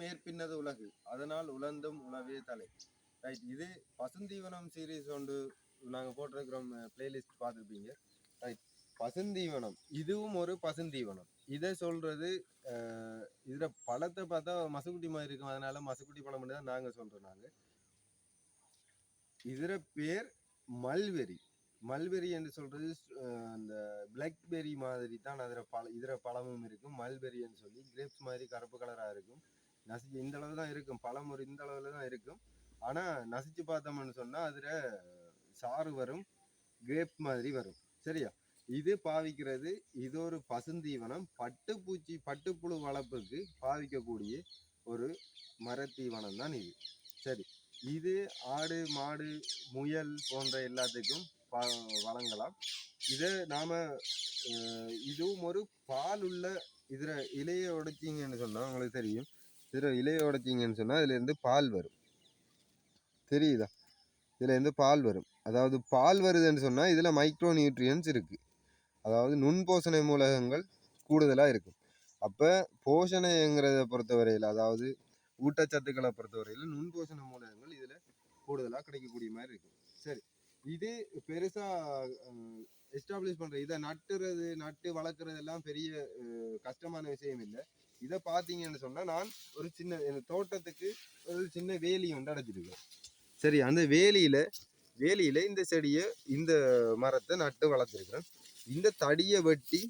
மேற்பின்னது உலகு. அதனால் உலர்ந்தும் உணவே தலை. ரைட் இது பசுந்தீவனம் சீரீஸ் ஒன்று நாங்கள் போட்டிருக்கிறோம் பிளேலிஸ்ட் பார்த்துருப்பீங்க. ரைட் பசுந்தீவனம். இதுவும் ஒரு பசுந்தீவனம். இதை சொல்றது இதில் பழத்தை பார்த்தா மசுக்குட்டி மாதிரி இருக்கும். அதனால மசுக்குட்டி பழம் மட்டும் தான் நாங்க சொல்றோம் நாங்க. இதர பேர் மல்வெரி மல்பெரி என்று சொல்றது அந்த பிளாக்பெரி மாதிரி தான் அதில் பழ இதர பழமும் இருக்கும். மல்பெரின்னு சொல்லி கிரேப்ஸ் மாதிரி கருப்பு கலராக இருக்கும். நசிச்சு இந்த அளவு தான் இருக்கும். பழம் இந்த அளவில் தான் இருக்கும். ஆனால் நசிச்சு பார்த்தோம்னு சொன்னால் அதில் சாறு வரும் கிரேப் மாதிரி வரும். சரியா? இது பாவிக்கிறது இது ஒரு பசுந்தீவனம். பட்டுப்பூச்சி பட்டுப்புழு வளர்ப்புக்கு பாவிக்கக்கூடிய ஒரு மரத்தீவனம் தான் இது. சரி. இது ஆடு மாடு முயல் போன்ற எல்லாத்துக்கும் ப- வழங்கலாம். இதை நாம் இதுவும் ஒரு பால் உள்ள இதில் இலையை உடைச்சிங்கன்னு சொன்னால் உங்களுக்கு தெரியும். சிறு இலையை உடைச்சிங்கன்னு சொன்னால் இதுலேருந்து பால் வரும். தெரியுதா? இதுலேருந்து பால் வரும். அதாவது பால் வருதுன்னு சொன்னால் இதில் மைக்ரோ நியூட்ரியன்ஸ் இருக்குது அதாவது நுண்போஷணை மூலகங்கள் கூடுதலாக இருக்கும். அப்போ போஷணைங்கிறத பொறுத்தவரையில் அதாவது ஊட்டச்சத்துக்களை பொறுத்தவரையில் நுண்போஷண மூலகங்கள் இதில் கூடுதலாக கிடைக்கக்கூடிய மாதிரி இருக்கும் சரி. இது பெருசாக எஸ்டாப்ளிஷ் பண்ணுற இதை நட்டுறது நட்டு வளர்க்குறது எல்லாம் பெரிய கஷ்டமான விஷயம் இல்லை. இதை பார்த்தீங்கன்னு சொன்னால் நான் ஒரு சின்ன என் தோட்டத்துக்கு ஒரு சின்ன வேலி ஒன்று அடைச்சிருக்கேன் சரி அந்த வேலியில் வேலியில் இந்த செடியை இந்த மரத்தை நட்டு வளர்த்துருக்குறேன். இந்த தடியை வெட்டி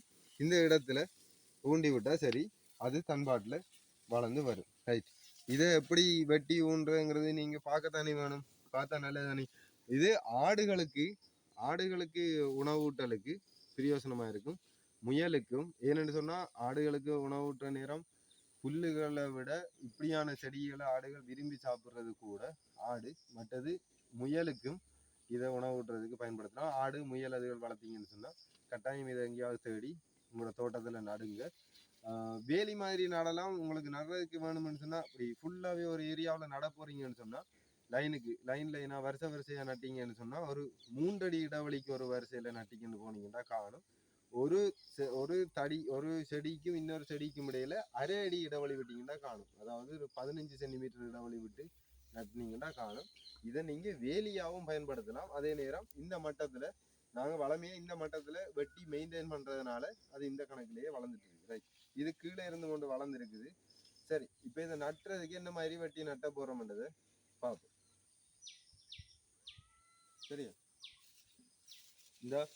இந்த இடத்துல ஊண்டி விட்டால் சரி அது தன்பாட்டில் வளர்ந்து வரும். ரைட் இதை எப்படி வெட்டி ஊன்றுங்கிறது நீங்கள் பார்க்கத்தானே வேணும். பார்த்தா நல்லதானே இது ஆடுகளுக்கு ஆடுகளுக்கு உணவூட்டலுக்கு பிரயோசனமாக இருக்கும். முயலுக்கும் ஏன்னு சொன்னால் ஆடுகளுக்கு உணவூட்ட நேரம் புல்லுகளை விட இப்படியான செடிகளை ஆடுகள் விரும்பி சாப்பிட்றது கூட ஆடு மற்றது முயலுக்கும் இதை உணவூட்டுறதுக்கு பயன்படுத்தலாம். ஆடு முயல் அதுகள் வளர்த்தீங்கன்னு சொன்னால் கட்டாயம் இதை எங்கேயாவது தேடி உங்களோட தோட்டத்தில் நடுங்க. வேலி மாதிரி நடலாம் உங்களுக்கு நடுறதுக்கு வேணும்னு சொன்னால் அப்படி ஃபுல்லாகவே ஒரு ஏரியாவில் நட போகிறீங்கன்னு சொன்னால் லைனுக்கு லைன் லைனாக வரிசை வரிசையாக நட்டீங்கன்னு சொன்னால் ஒரு மூன்றடி இடைவெளிக்கு ஒரு வரிசையில் நட்டிக்கின்னு போனீங்கன்னா காணும். ஒரு செ- ஒரு தடி ஒரு செடிக்கும் இன்னொரு செடிக்கும் இடையில அரை அடி இடைவெளி விட்டீங்கன்னா காணும். அதாவது ஒரு பதினஞ்சு சென்டிமீட்டர் இடைவெளி விட்டு நட்டினீங்கன்னா காணும். இதை நீங்க வேலியாகவும் பயன்படுத்தலாம். அதே நேரம் இந்த மட்டத்துல நாங்கள் வளமையே இந்த மட்டத்தில் வெட்டி மெயின்டைன் பண்ணுறதுனால அது இந்த கணக்கிலேயே வளர்ந்துட்டு இருக்கு. ரைட் இது கீழே இருந்து கொண்டு வளர்ந்துருக்குது. சரி இப்போ இதை நட்டுறதுக்கு என்ன மாதிரி வெட்டி நட்ட போறோம்ன்றதை பார்ப்போம். சரியா? இந்த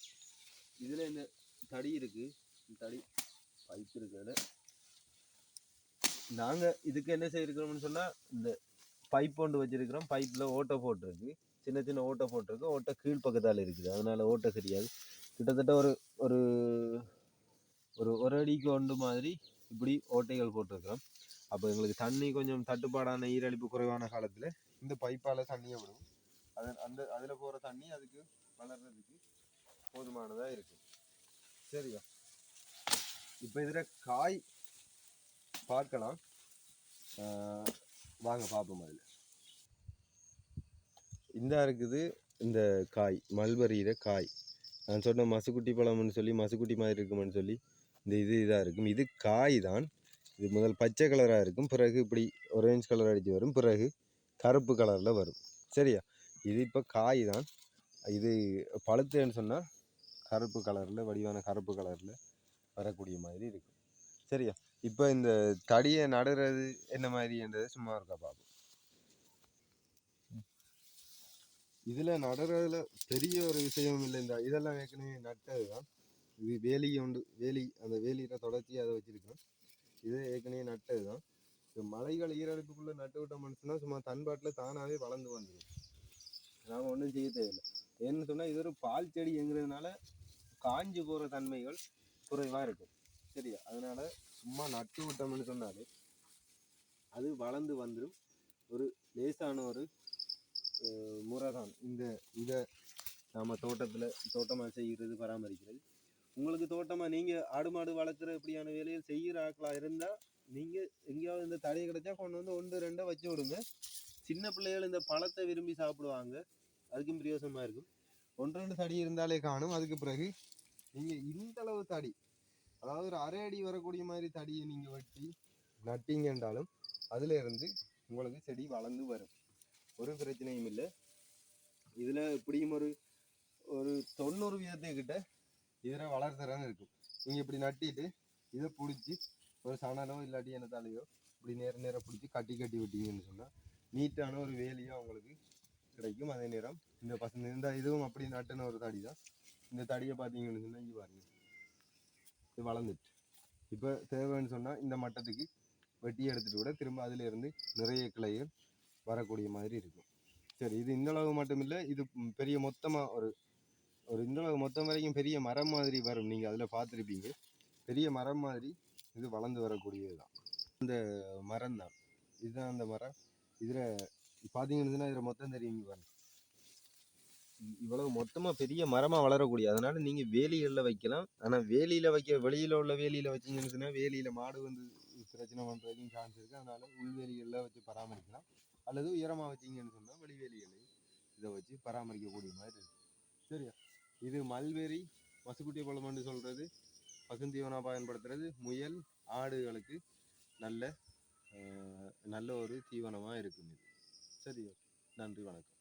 இதில் இந்த தடி இருக்குது தடி பைப் இருக்கு நாங்கள் இதுக்கு என்ன செய்யிருக்கிறோம்னு சொன்னால் இந்த பைப் ஒன்று வச்சுருக்குறோம். பைப்பில் ஓட்டை போட்டிருக்கு. சின்ன சின்ன ஓட்டை போட்டிருக்கு. ஓட்டை கீழ் பக்கத்தால் இருக்குது. அதனால் ஓட்டை தெரியாது கிட்டத்தட்ட ஒரு ஒரு ஒரு ஒரு அடிக்கு ஒன்று மாதிரி இப்படி ஓட்டைகள் போட்டிருக்கிறோம். அப்போ எங்களுக்கு தண்ணி கொஞ்சம் தட்டுப்பாடான ஈரழிப்பு குறைவான காலத்தில் இந்த பைப்பால் தண்ணியை விடும் அது அந்த அதில் போகிற தண்ணி அதுக்கு வளர்றதுக்கு போதுமானதாக இருக்குது சரியா? இப்போ இதில் காய் பார்க்கலாம். வாங்க பார்ப்போம் அதில். இந்த இருக்குது இந்த காய் மல்பரியில காய். நான் சொன்ன மசுக்குட்டி பழம்னு சொல்லி மசுக்குட்டி மாதிரி இருக்குமென்னு சொல்லி இந்த இது இதாக இருக்கும். இது காய் தான். இது முதல் பச்சை கலராக இருக்கும். பிறகு இப்படி ஒரேஞ்ச் கலர் அடித்து வரும். பிறகு கருப்பு கலரில் வரும். சரியா? இது இப்போ காய் தான். இது பழுத்துன்னு சொன்னால் கருப்பு கலரில் வடிவான கருப்பு கலரில் வரக்கூடிய மாதிரி இருக்கும். சரியா? இப்போ இந்த தடியை நடுறது என்ன மாதிரின்றது சும்மா இருக்கா பார்ப்போம் இதில் நடுறதுல பெரிய ஒரு விஷயம் இல்லை. இந்த இதெல்லாம் ஏற்கனவே நட்டது தான் இது வேலி உண்டு வேலி அந்த வேலியில் தொடர்ச்சி அதை வச்சிருக்கோம். இது ஏற்கனவே நட்டது தான் இப்போ மலைகள் ஈரடுப்புக்குள்ளே நட்டு விட்ட மனுஷனா சும்மா தன்பாட்டில் தானாகவே வளர்ந்து வந்துடும் நாம் ஒன்றும் செய்ய தேவையில்லை. ஏன்னு சொன்னால் இது ஒரு பால் செடிங்கிறதுனால காஞ்சு போகிற தன்மைகள் குறைவாக இருக்கும் சரியா? அதனால் சும்மா நட்டு விட்டோம்னு சொன்னாலே அது வளர்ந்து வந்துடும் ஒரு லேசான ஒரு முறை தான் இந்த இதை நம்ம தோட்டத்தில் தோட்டமாக செய்கிறது பராமரிக்கிறது. உங்களுக்கு தோட்டமாக நீங்கள் ஆடு மாடு வளர்க்குற இப்படியான வேலைகள் செய்கிற ஆக்களாக இருந்தால் நீங்கள் எங்கேயாவது இந்த தடையை கிடைச்சா கொண்டு வந்து ஒன்று ரெண்டை வச்சு விடுங்க. சின்ன பிள்ளைகள் இந்த பழத்தை விரும்பி சாப்பிடுவாங்க. அதுக்கும் பிரயோசனமா இருக்கும். ஒன்று ரெண்டு தடி இருந்தாலே காணும். அதுக்கு பிறகு நீங்கள் இந்த அளவு தடி அதாவது ஒரு அரை அடி வரக்கூடிய மாதிரி தடியை நீங்கள் வெட்டி நட்டீங்க என்றாலும் அதிலிருந்து உங்களுக்கு செடி வளர்ந்து வரும். ஒரு பிரச்சனையும் இல்லை. இதில் இப்படியும் ஒரு ஒரு தொண்ணூறு வீதத்துக்கிட்ட இதில் வளர்த்துறன்னு இருக்கும். நீங்கள் இப்படி நட்டிட்டு இதை பிடிச்சி ஒரு சணலோ இல்லாட்டி என்னத்தாலேயோ இப்படி நேர நேரம் பிடிச்சி கட்டி கட்டி விட்டீங்கன்னு சொன்னால் நீட்டான ஒரு வேலையோ அவங்களுக்கு கிடைக்கும் அதே நேரம். இந்த பசங்க இந்த இதுவும் அப்படி நட்டுன ஒரு தடி தான் இந்த தடியை பார்த்தீங்கன்னு சொன்னால் இங்கே பாருங்க. இது வளர்ந்துட்டு. இப்போ தேவைன்னு சொன்னால் இந்த மட்டத்துக்கு வெட்டி எடுத்துட்டு கூட திரும்ப அதிலேருந்து நிறைய கிளைகள் வரக்கூடிய மாதிரி இருக்கும். சரி இது இந்த அளவு மட்டும் இல்லை இது பெரிய மொத்தமாக ஒரு ஒரு இந்த அளவு மொத்தம் வரைக்கும் பெரிய மரம் மாதிரி வரும். நீங்கள் அதில் பார்த்துருப்பீங்க. பெரிய மரம் மாதிரி இது வளர்ந்து வரக்கூடியது தான் இந்த மரம் தான் இதுதான் அந்த மரம். இதில் பார்த்தீங்கன்னு இதில் மொத்தம் தெரியுங்க பாருங்க. இவ்வளவு மொத்தமாக பெரிய மரமாக வளரக்கூடிய அதனால் நீங்கள் வேலிகளில் வைக்கலாம். ஆனால் வேலியில வைக்க வெளியில் உள்ள வேலியில் வச்சீங்கன்னு வேலியில் மாடு வந்து பிரச்சனை பண்ணுறதுக்கும் சான்ஸ் இருக்குது அதனால் உள்வேலிகளில் வச்சு பராமரிக்கலாம். அல்லது உயரமாக வச்சீங்கன்னு சொன்னால் வெளிவேலிகளை இதை வச்சு பராமரிக்கக்கூடிய மாதிரி இருக்குது சரியா? இது மல்பெரி பசுக்குட்டி பழம்னு சொல்கிறது பசுந்தீவனாக பயன்படுத்துறது. முயல் ஆடுகளுக்கு நல்ல நல்ல ஒரு தீவனமாக இருக்கும் இது. சரி நன்றி வணக்கம்.